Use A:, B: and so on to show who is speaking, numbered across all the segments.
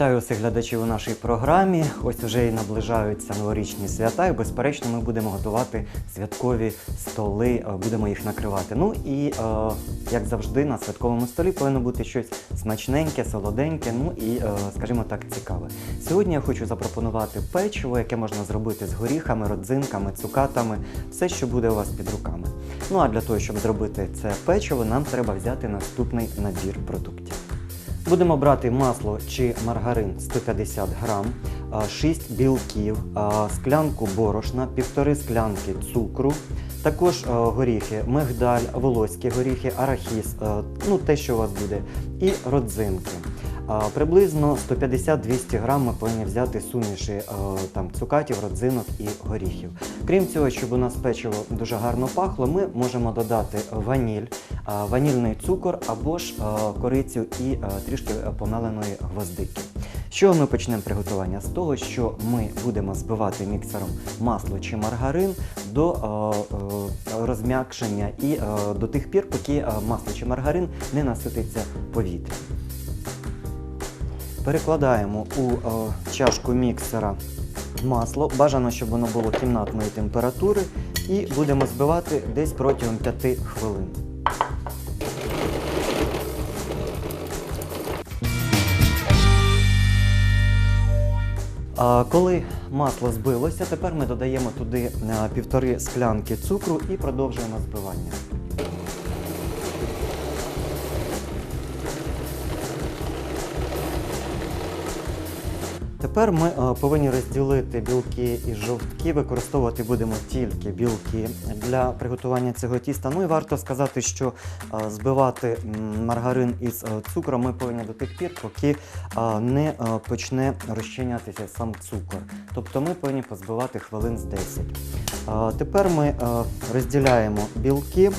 A: Вітаю усіх глядачів у нашій програмі. Ось уже і наближаються новорічні свята, і безперечно, ми будемо готувати святкові столи, е, будемо їх накривати. Ну і е, як завжди, на святковому столі повинно бути щось смачненьке, солоденьке, ну і, е, скажімо так, цікаве. Сьогодні я хочу запропонувати печиво, яке можна зробити з горіхами, родзинками, цукатами, все, що буде у вас під руками. Ну а для того, щоб зробити це печиво, нам треба взяти наступний набір продуктів. Будемо брати масло чи маргарин 150 грам, 6 білків, склянку борошна, півтори склянки цукру, також горіхи, мигдаль, волоські горіхи, арахіс, ну те, що у вас буде, і родзинки. Приблизно 150-200 грам ми повинні взяти суміші там, цукатів, родзинок і горіхів. Крім цього, щоб у нас печиво дуже гарно пахло, ми можемо додати ваніль, ванільний цукор або ж корицю і трішки помеленої гвоздики. Чого ми почнемо приготування? З того, що ми будемо збивати міксером масло чи маргарин до е, е, розм'якшення і е, до тих пір, поки е, масло чи маргарин не насититься повітрям. Перекладаємо у е, чашку міксера масло. Бажано, щоб воно було кімнатної температури, і будемо збивати десь протягом 5 хвилин. Коли масло збилося, тепер ми додаємо туди е, півтори склянки цукру і продовжуємо збивання. Тепер ми е, повинні розділити білки і жовтки. Використовувати будемо тільки білки для приготування цього тіста. Ну і варто сказати, що е, збивати маргарин із е, цукром ми повинні до тих пір, поки не почне розчинятися сам цукор. Тобто ми повинні позбивати хвилин з 10. Е, Тепер ми розділяємо білки.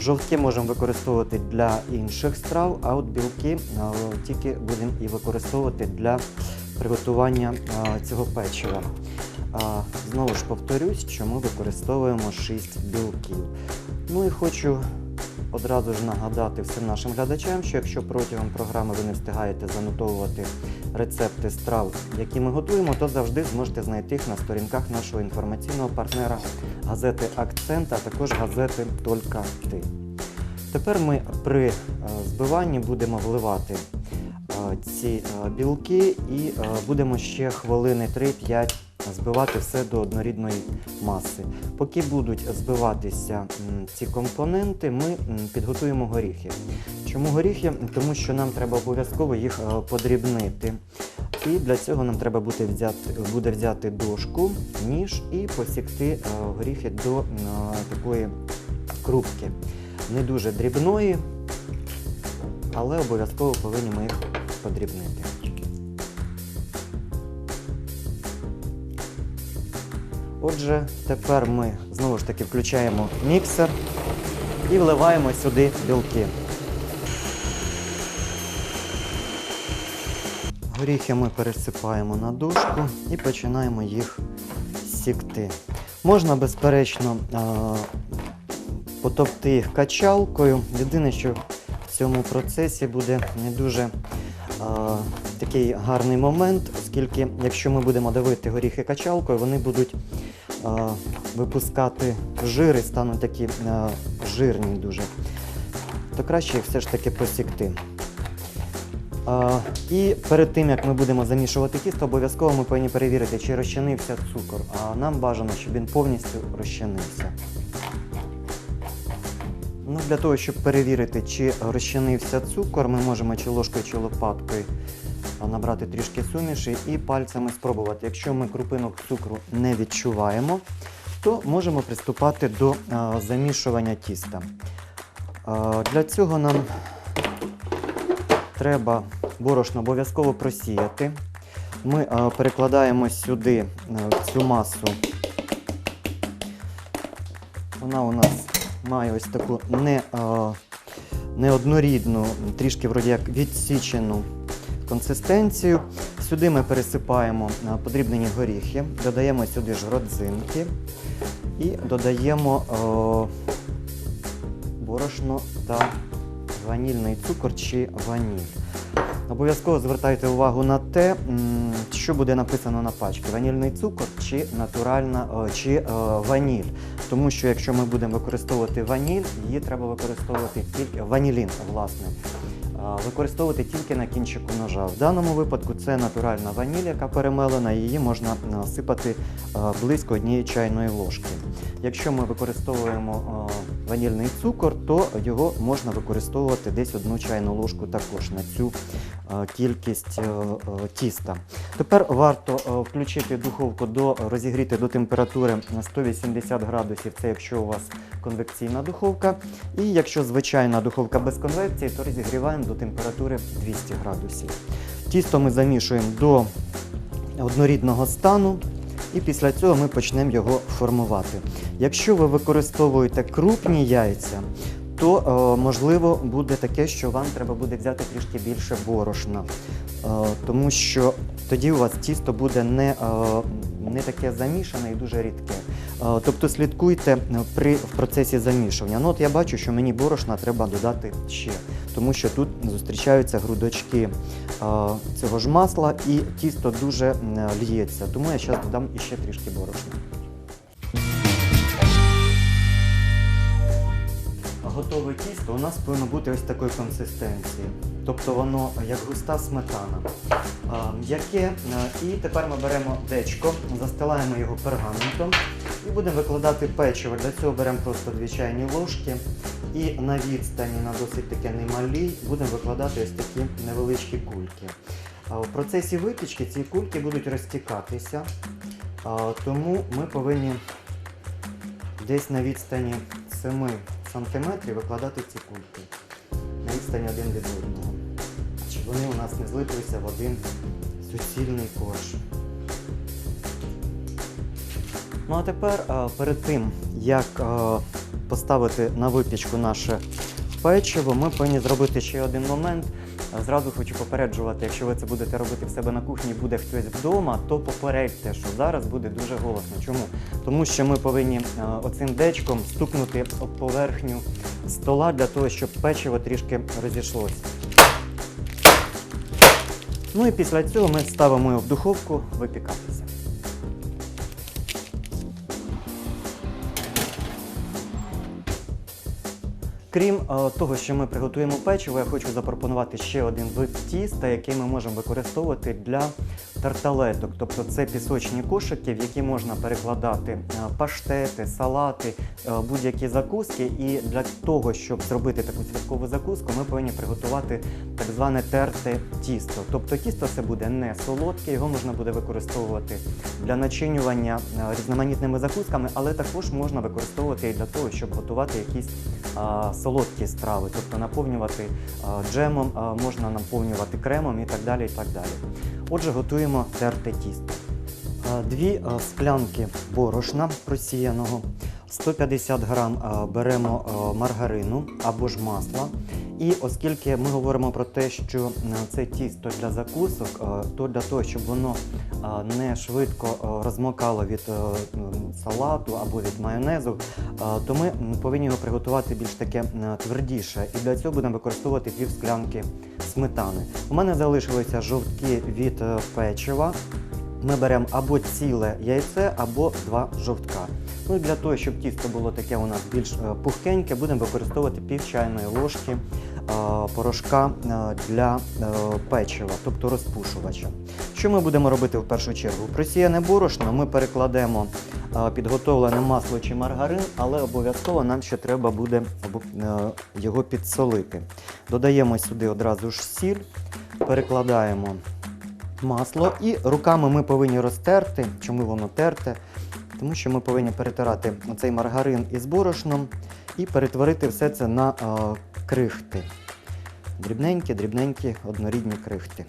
A: Жовтки можемо використовувати для інших страв, а от білки тільки будемо і використовувати для приготування цього печива. Знову ж повторюсь, що ми використовуємо 6 білків. Ну і хочу одразу ж нагадати всім нашим глядачам, що якщо протягом програми ви не встигаєте занотовувати рецепти страв, які ми готуємо, то завжди зможете знайти їх на сторінках нашого інформаційного партнера газети Акцент, а також газети Толька Ти. Тепер ми при збиванні будемо вливати ці е, білки і е, будемо ще хвилини 3-5 збивати все до однорідної маси. Поки будуть збиватися ці компоненти, ми підготуємо горіхи. Чому горіхи? Тому що нам треба обов'язково їх е, подрібнити. І для цього нам треба буде взяти, буде взяти дошку, ніж і посікти горіхи до такої крупки. Не дуже дрібної, але обов'язково повинні ми їх подрібнити. Отже, тепер ми знову ж таки включаємо міксер і вливаємо сюди білки. Горіхи ми пересипаємо на дошку і починаємо їх сікти. Можна, безперечно, а, потовти їх качалкою. Єдине, що в цьому процесі буде не дуже такий гарний момент, оскільки якщо ми будемо давити горіхи качалкою, вони будуть а, випускати жири, стануть такі а, жирні дуже. То краще їх все ж таки посікти. А, і перед тим, як ми будемо замішувати тісто, обов'язково ми повинні перевірити, чи розчинився цукор. А нам бажано, щоб він повністю розчинився. Ну, для того, щоб перевірити, чи розчинився цукор, ми можемо чи ложкою, чи лопаткою набрати трішки суміші і пальцями спробувати. Якщо ми крупинок цукру не відчуваємо, то можемо приступати до замішування тіста. Для цього нам треба борошно обов'язково просіяти. Ми перекладаємо сюди цю масу. Вона у нас має ось таку не, а, неоднорідну, трішки вроді як відсічену консистенцію. Сюди ми пересипаємо а, подрібнені горіхи, додаємо сюди ж родзинки і додаємо о, борошно та ванільний цукор чи ваніль. Обов'язково звертайте увагу на те, що буде написано на пачці: ванільний цукор чи натуральна е, чи е, ваніль. Тому що якщо ми будемо використовувати ваніль, її треба використовувати тільки ванілін, власне. Використовувати тільки на кінчику ножа. В даному випадку це натуральна ваніль, яка перемелена, її можна насипати близько однієї чайної ложки. Якщо ми використовуємо е, ванільний цукор, то його можна використовувати десь одну чайну ложку також на цю е, кількість е, тіста. Тепер варто включити духовку до розігріти до температури 180 градусів. Це якщо у вас конвекційна духовка. І якщо звичайна духовка без конвекції, то розігріваємо до температури 200 градусів. Тісто ми замішуємо до однорідного стану. І після цього ми почнемо його формувати. Якщо ви використовуєте крупні яйця, то е, можливо буде таке, що вам треба буде взяти трішки більше борошна, е, тому що тоді у вас тісто буде не, е, не таке замішане і дуже рідке. Е, тобто слідкуйте при в процесі замішування. Ну от я бачу, що мені борошна треба додати ще, тому що тут зустрічаються грудочки е, цього ж масла і тісто дуже л'ється. Тому я зараз додам іще трішки борошна. Готове тісто у нас повинно бути ось такої консистенції. Тобто воно як густа сметана. Е, і тепер ми беремо дечко, застилаємо його пергаментом і будемо викладати печиво. Для цього беремо просто дві чайні ложки і на відстані, на досить таке немалій, будемо викладати ось такі невеличкі кульки. В процесі випічки ці кульки будуть розтікатися, тому ми повинні десь на відстані 7 см викладати ці кульки. На відстані один від одного. Щоб вони у нас не злиплися в один суцільний корж. Ну а тепер е, перед тим, як е, поставити на випічку наше печиво, ми повинні зробити ще один момент. Е, Зразу хочу попереджувати, якщо ви це будете робити в себе на кухні, буде хтось вдома, то попередьте, що зараз буде дуже голосно. Чому? Тому що ми повинні оцим дечком стукнути об поверхню стола для того, щоб печиво трішки розійшлося. Ну і після цього ми ставимо його в духовку випікатися. Крім е, того, що ми приготуємо печиво, я хочу запропонувати ще один вид тіста, який ми можемо використовувати для тарталеток. Тобто це пісочні кошики, в які можна перекладати е, паштети, салати, е, будь-які закуски. І для того, щоб зробити таку святкову закуску, ми повинні приготувати так зване терте тісто. Тобто тісто це буде не солодке, його можна буде використовувати для начинювання е, різноманітними закусками, але також можна використовувати і для того, щоб готувати якісь солодкі страви, тобто наповнювати джемом, можна наповнювати кремом і так далі. і так далі. Отже, готуємо терте тісто. Дві склянки борошна просіяного, 150 грам беремо маргарину або ж масла. І оскільки ми говоримо про те, що е, це тісто для закусок, е, то для того, щоб воно е, не швидко е, розмокало від е, салату або від майонезу, е, то ми повинні його приготувати більш таке е, твердіше. І для цього будемо використовувати пів склянки сметани. У мене залишилися жовтки від е, печива. Ми беремо або ціле яйце, або два жовтка. Ну для того, щоб тісто було таке у нас більш е, пухкеньке, будемо використовувати пів чайної ложки е, порошка е, для печива, тобто розпушувача. Що ми будемо робити в першу чергу? Просіяне борошно ми перекладемо підготовлене масло чи маргарин, але обов'язково нам ще треба буде його підсолити. Додаємо сюди одразу ж сіль, перекладаємо масло і руками ми повинні розтерти. Чому воно терте? Тому що ми повинні перетирати цей маргарин із борошном і перетворити все це на е, крихти. Дрібненькі, дрібненькі, однорідні крихти.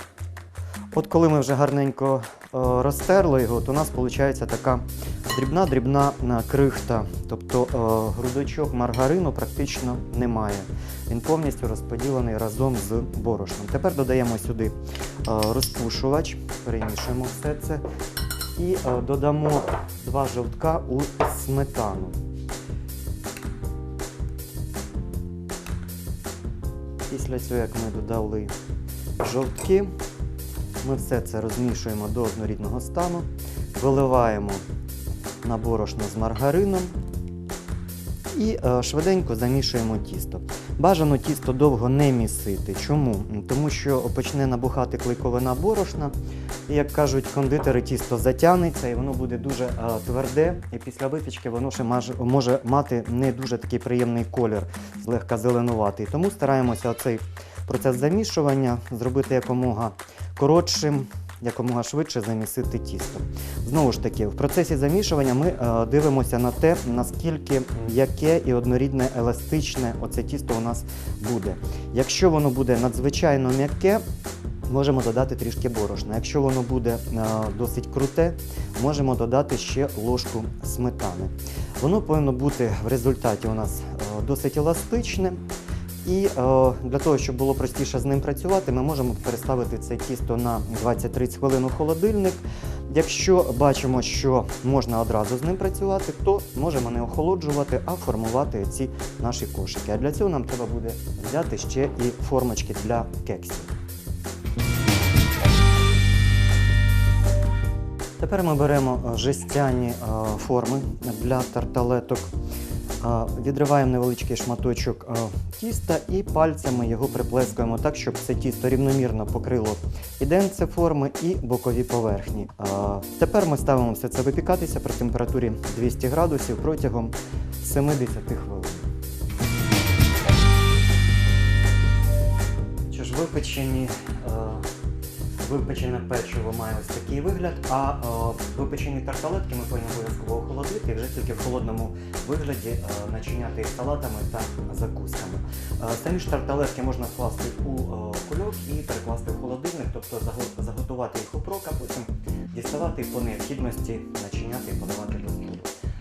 A: От коли ми вже гарненько е, розтерли його, то у нас виходить така дрібна-дрібна е, крихта. Тобто грудочок маргарину практично немає. Він повністю розподілений разом з борошном. Тепер додаємо сюди розпушувач, перемішуємо все це і е, додамо два жовтка у сметану. Після цього, як ми додали жовтки. Ми все це розмішуємо до однорідного стану, виливаємо на борошно з маргарином і е, швиденько замішуємо тісто. Бажано тісто довго не місити. Чому? Тому що почне набухати клейковина борошна, і як кажуть, кондитери тісто затягнеться і воно буде дуже е, тверде, і після випічки воно ще маже- може мати не дуже такий приємний колір, злегка зеленуватий. Тому стараємося цей процес замішування зробити якомога коротшим, якомога швидше замісити тісто. Знову ж таки, в процесі замішування ми е, дивимося на те, наскільки м'яке і однорідне еластичне оце тісто у нас буде. Якщо воно буде надзвичайно м'яке, можемо додати трішки борошна. Якщо воно буде е, досить круте, можемо додати ще ложку сметани. Воно повинно бути в результаті у нас е, досить еластичне. І е, для того, щоб було простіше з ним працювати, ми можемо переставити це тісто на 20-30 хвилин у холодильник. Якщо бачимо, що можна одразу з ним працювати, то можемо не охолоджувати, а формувати ці наші кошики. А для цього нам треба буде взяти ще і формочки для кексів. Тепер ми беремо е, жестяні е, форми для тарталеток. Е, Відриваємо невеличкий шматочок тіста і пальцями його приплескуємо так, щоб це тісто рівномірно покрило і денце форми, і бокові поверхні. Тепер ми ставимо все це випікатися при температурі 200 градусів протягом 70 хвилин. Що ж, випечені, випечене печиво має ось такий вигляд, а е, випечені тарталетки ми повинні обов'язково охолодити і вже тільки в холодному вигляді е, начиняти їх салатами та закусками. Е, самі ж тарталетки можна вкласти у кульок і перекласти в холодильник, тобто заготувати їх у прок, а потім діставати і по необхідності начиняти і подавати до столу.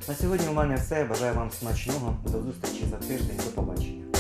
A: На сьогодні у мене все. Бажаю вам смачного. До зустрічі за тиждень. До побачення.